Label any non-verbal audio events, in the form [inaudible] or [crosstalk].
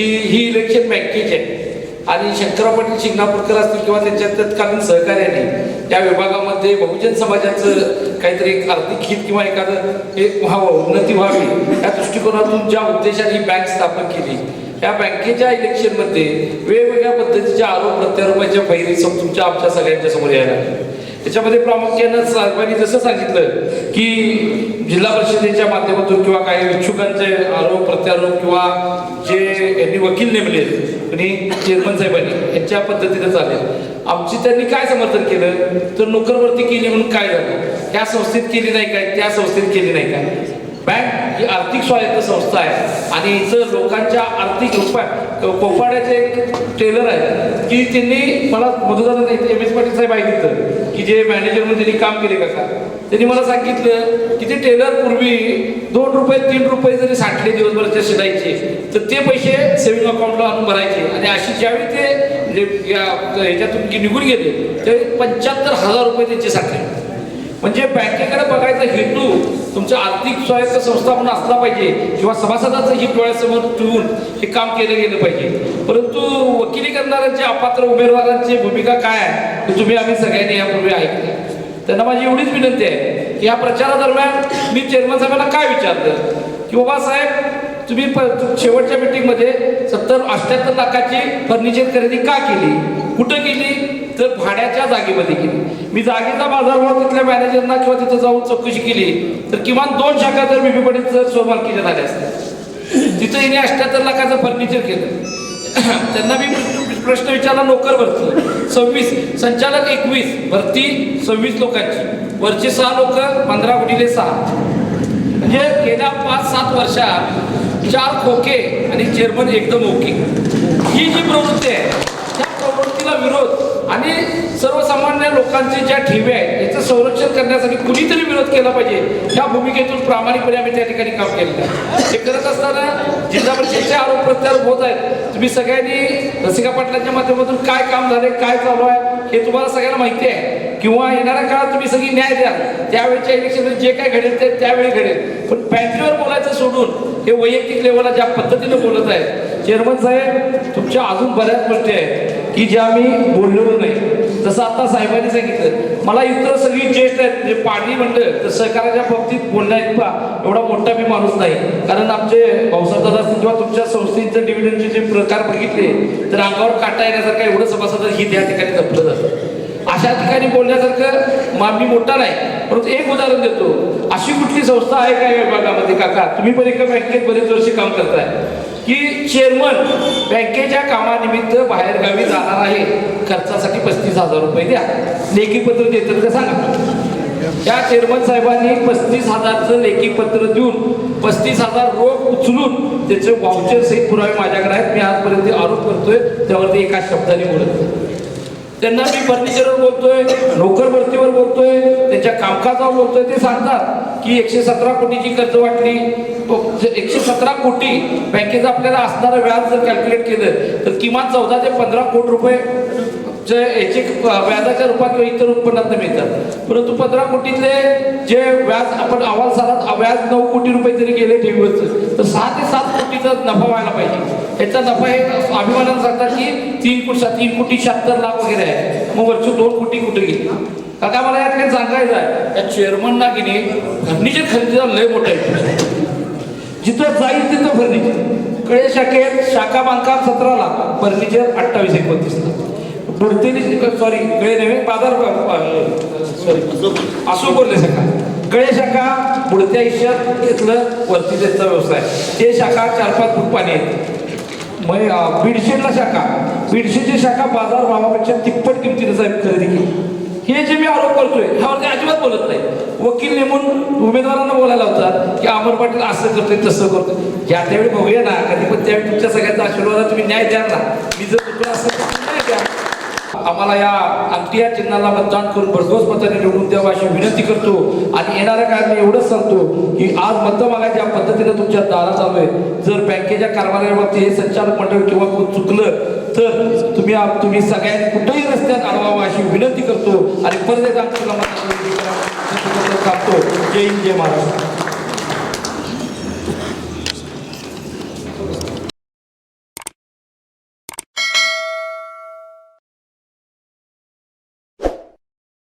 की ही इलेक्शन बँकेची आहे. आणि शंकरराव पाटील शिंगणापूरकर असतील किंवा त्यांच्या तत्कालीन सहकार्याने या विभागामध्ये बहुजन समाजाचं काहीतरी एक आर्थिक हित किंवा एखादं एक व्हावं उन्नती व्हावी या दृष्टिकोनातून ज्या उद्देशाने ही बँक स्थापन केली या बँकेच्या इलेक्शनमध्ये वेगवेगळ्या पद्धतीच्या आरोप प्रत्यारोपाच्या फैरी सम तुमच्या आमच्या सगळ्यांच्या समोर यायला त्याच्यामध्ये प्रामुख्यानं साहेबांनी जसं सांगितलं की जिल्हा परिषदेच्या माध्यमातून किंवा काही इच्छुकांचे आरोप प्रत्यारोप किंवा जे यांनी वकील नेमले आणि चेअरमन साहेबांनी यांच्या पद्धतीने चालेल. आमची त्यांनी काय समर्थन केलं? तर नोकरवर्ती केली म्हणून काय झालं? त्या संस्थेत केली नाही काय? त्या संस्थेत केली नाही काय? बँक ही आर्थिक स्वायत्त संस्था आहे. आणि इथं लोकांच्या आर्थिक रुपया पोपाड्याचे एक टेलर आहे की त्यांनी मला मधुदाना एम एस पाटील साहेब आहे तिथं. की जे मॅनेजर म्हणून त्यांनी काम केले का त्यांनी मला सांगितलं की ते टेलर पूर्वी दोन रुपये तीन रुपये जरी साठले दिवसभराचे शिलाईचे तर ते पैसे सेव्हिंग अकाउंटला आणून भरायचे. आणि अशी ज्यावेळी ते म्हणजे ह्याच्यातून की निघून गेले ते पंच्याहत्तर हजार रुपये त्यांचे साठले. म्हणजे बँकेकडे बघायचा हेतू तुमच्या आर्थिक स्वायत्त संस्था म्हणून असला पाहिजे किंवा सभासदाचं हित डोळ्यासमोर ठेवून हे काम केलं गेलं पाहिजे. परंतु वकिली करणाऱ्यांचे अपात्र उमेदवारांची भूमिका काय आहे? हे तुम्ही आम्ही सगळ्यांनी यापूर्वी ऐकलं त्यांना माझी एवढीच विनंती आहे की या प्रचारादरम्यान मी चेअरमन साहेबांना काय विचारलं? की बाबा साहेब तुम्ही प- शेवटच्या मिटिंगमध्ये सत्तर अठ्ठ्याहत्तर लाखाची फर्निचर खरेदी का केली? कुठं केली? तर भाड्याच्या जागेमध्ये केली. मी जागेचा बाजारभाव तिथल्या मॅनेजरना किंवा तिथं जाऊन चौकशी केली तर किमान दोन शाखा जर बीबी पडीत जर स्वमालकीच्या झाल्या असत्या. तिथं हिने अठ्ठ्याहत्तर लाखाचं फर्निचर केलं. [clears throat] त्यांना मी प्रश्न विचारला नोकर भरती. सव्वीस संचालक एकवीस भरती सव्वीस लोकांची. वरचे सहा लोक पंधरा गुणिले सहा. म्हणजे गेल्या पाच सात वर्षात चार खोके आणि चेअरमन एकदम ओके. ही जी प्रवृत्ती आहे त्या प्रवृत्तीला विरोध आणि सर्वसामान्य लोकांचे ज्या ठेवे आहेत याचं संरक्षण करण्यासाठी कुणीतरी विरोध केला पाहिजे ह्या भूमिकेतून प्रामाणिकपणे आम्ही त्या ठिकाणी काम केलेलं आहे. हे करत असताना जिल्हा परिषदेचे आरोप प्रत्यारोप होत आहेत तुम्ही सगळ्यांनी रसिका पाटलांच्या माध्यमातून काय काम झाले काय चालू आहे हे तुम्हाला सगळ्यांना माहिती आहे. किंवा येणाऱ्या काळात तुम्ही सगळी न्याय द्या त्यावेळेच्या इलेक्शनमध्ये जे काय घडेल ते त्यावेळी घडेल. पण पॅन्ट्रीवर बोलायचं सोडून हे वैयक्तिक लेवलला ज्या पद्धतीनं बोलत आहे चेअरमन साहेब तुमच्या अजून बऱ्याच गोष्टी आहेत की ज्या मी बोललेलो नाही. जसं आता साहेबांनी सांगितलं मला इतर सगळी ज्येष्ठ आहेत म्हणजे पाणी म्हणलं तर सहकाराच्या बाबतीत बोलण्या इतका एवढा मोठा मी माणूस नाही. कारण आमचे भाऊसाहेब दादा असतील किंवा तुमच्या संस्थेचं डिव्हिडनचे जे प्रकार बघितले तर अंगावर काटा येण्यासारखं एवढं सभासद ही त्या ठिकाणी जपलं जातं. अशा ठिकाणी बोलण्यासारखं मा मी मोठा नाही परंतु एक उदाहरण देतो. अशी कुठली संस्था आहे का या विभागामध्ये काका? तुम्ही पण एका बँकेत बरेच वर्ष काम करताय. की चेअरमन बँकेच्या कामानिमित्त बाहेरगावी जाणार आहे. खर्चासाठी पस्तीस हजार रुपये द्या. लेखीपत्र देतात का सांगा? त्या चेअरमन साहेबांनी पस्तीस हजारचं लेखीपत्र देऊन पस्तीस हजार रोख उचलून त्याचे वाउचर सहित पुरावे माझ्याकडे आहेत. मी आजपर्यंत आरोप करतोय. त्यावरती एका शब्दाने बोलत त्यांना मी फर्निचरवर बोलतोय नोकर भरतीवर बोलतोय त्यांच्या कामकाजावर बोलतोय ते सांगतात. की एकशे सतरा कोटीची कर्ज वाटली? एकशे सतरा कोटी बँकेचं आपल्याला असणारं व्याज जर कॅल्क्युलेट केलं तर किमान चौदा ते पंधरा कोटी रुपये जे याचे व्याजाच्या रूपात किंवा इतर उत्पन्नात मिळतात. परंतु पंधरा कोटीतले जे व्याज आपण अहवाल सालात व्याज नऊ कोटी रुपये जरी गेले ठेवीवरचं तर सहा ते सात कोटीचा नफा व्हायला पाहिजे. याचा नफा हे अभिमानानं सांगतात की तीन कोटी तीन कोटी शहात्तर लाख वगैरे आहे. मग वरची दोन कोटी कुठे गेली? काका मला यात काही सांगायचं आहे त्या चेअरमनना की नाही फर्निचर खरेदीचा लय मोठा आहे. जिथं जाईल तिथं फर्निचर. कळे शाखेत शाखा बांधकाम सतरा लाख फर्निचर अठ्ठावीस एकोणतीस लाख बुडतेली सॉरी कळे नव्हे बाजार सॉरी असो बोलले शाखा. कळे शाखा बुडत्या हिश्यात घेतलं वरती त्यांचा व्यवसाय. ते शाखा चार पाच फूट पाणी आहेत. मग बीडशेडला शाखा. एका बाजार भावापेक्षा तिप्पट किमतीने साहेब खरेदी केली. हे जे मी आरोप करतोय ह्यावरती अजिबात बोलत नाही. वकील नेमून उमेदवारांना बोलायला होतात की अमर पाटील असं करतोय तसं करतोय. ज्या त्यावेळी बघूया ना कधी पण त्यावेळी तुमच्या सगळ्यांचा आशीर्वाद तुम्ही न्याय द्या ना. मी जर असं न्याय द्या आम्हाला या अंतिया या चिन्हाला मतदान करून भरघोस मताने निवडून द्यावं अशी विनंती करतो. आणि येणाऱ्या काळात मी एवढंच सांगतो की आज मतं मागायच्या पद्धतीनं तुमच्या दारात आलोय जर बँकेच्या कारभाराबाबतीत हे संचालक मंडळ किंवा कोण चुकलं तर तुम्ही तुम्ही सगळ्यांनी कुठेही रस्त्यात अडवावं अशी विनंती करतो. आणि परत एकदा जय हिंद जय महाराष्ट्र.